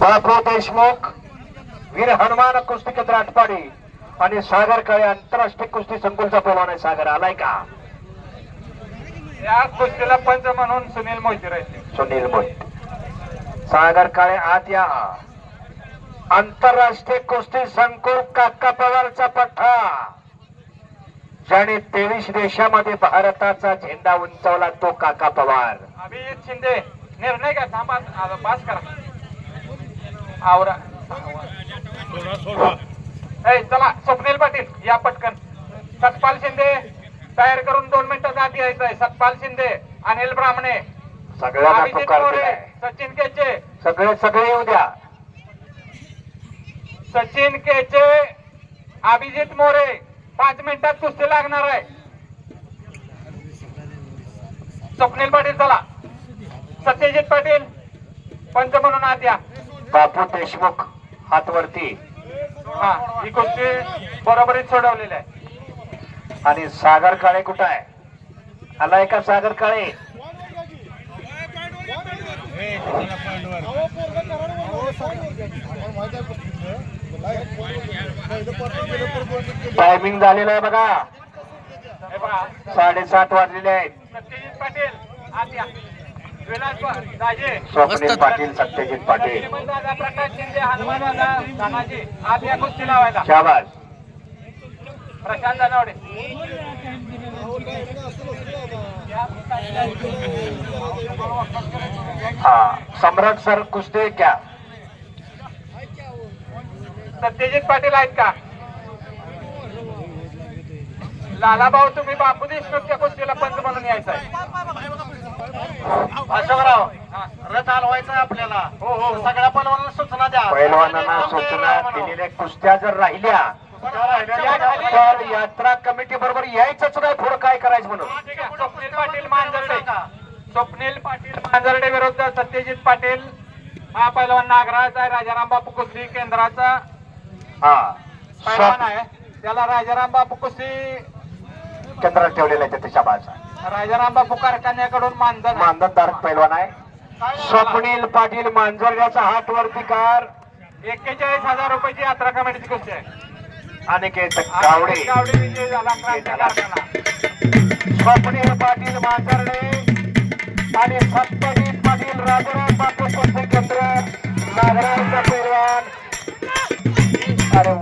बापू देशमुख वीर हनुमान कुस्ती केंद्र आटपाडी आणि सागर काळे आंतरराष्ट्रीय कुस्ती संकुलचा पैलवान आहे सागर आलाय का? या कुस्तीला पंच म्हणून सुनील मोहिते राहिले. सुनील मोहित. सागर काळे आत या. आंतरराष्ट्रीय कुस्ती संकुल काका पवारचा पठ्ठा. ज्याने तेवीस देशामध्ये भारताचा झेंडा उंचावला तो काका पवार. अभिजित शिंदे. निर्णय घ्या थांबा पास करा. आवरा. चला स्वप्नील पाटील या पटकन. सतपाल शिंदे तयार करून दोन मिनिटात आत यायचं आहे. सतपाल शिंदे अनिल ब्राह्मणे दिलाय सचिन केचे. सगळे सगळे येऊ द्या. सचिन केचे अभिजित मोरे पाच मिनिटात कुस्ती लागणार आहे. स्वप्नील पाटील चला. सत्यजित पाटील पंच म्हणून आत या बापू देशमुख हातवरती. हा ही कुस्ती बरोबरीत सोडवलेली आहे आणि सागर काळे कुठं आहे? आलाय का सागर काळे? टायमिंग झालेलं आहे बघा. साडेसात वाजलेले आहेत. सत्यजित पाटील आत या स्वप्नील पाटील सत्यजित पाटील. प्रकाश शिंदे हनुमान कुस्ती लावायला प्रशांत हा सम्राट सर कुस्ती क्या? सत्यजित पाटील आहेत का? लाला भाऊ तुम्ही बापू देशमुखच्या कुस्तीला पंच म्हणून यायचा अशोकराव. रथ हलवायचा आहे आपल्याला. हो हो हो. सगळ्या पलवानांना सूचना द्या. पैलवानांना सूचना दिलेल्या कुस्त्या जर राहिल्या तर यात्रा कमिटी बरोबर यायचंच नाही पुढे काय करायचं म्हणून. स्वप्नील पाटील मांजरडे. स्वप्नील पाटील मांजरडे विरुद्ध सत्यजित पाटील हा पैलवान नागराज आहे. राजाराम बापू कुस्ती केंद्राचा हा. पैलवान आहे. त्याला राजाराम बापू कुस्ती केंद्रात ठेवलेला आहे तिथे शाबास राजाराम बापू कारखान्याकडून मानधन. मानधनधारक पैलवान आहे. स्वप्नील पाटील मांजरण्याचा हात वरती कार. एक्केचाळीस हजार रुपयाची यात्रा कमिटीची कुस्ती आहे. अनिकेत गावडे. गावडे विजय झाला स्वप्नील पाटील मांजरणे आणि सत्यजित पाटील राजाराम बापू केंद्र. नागराजचा पैलवान. अरे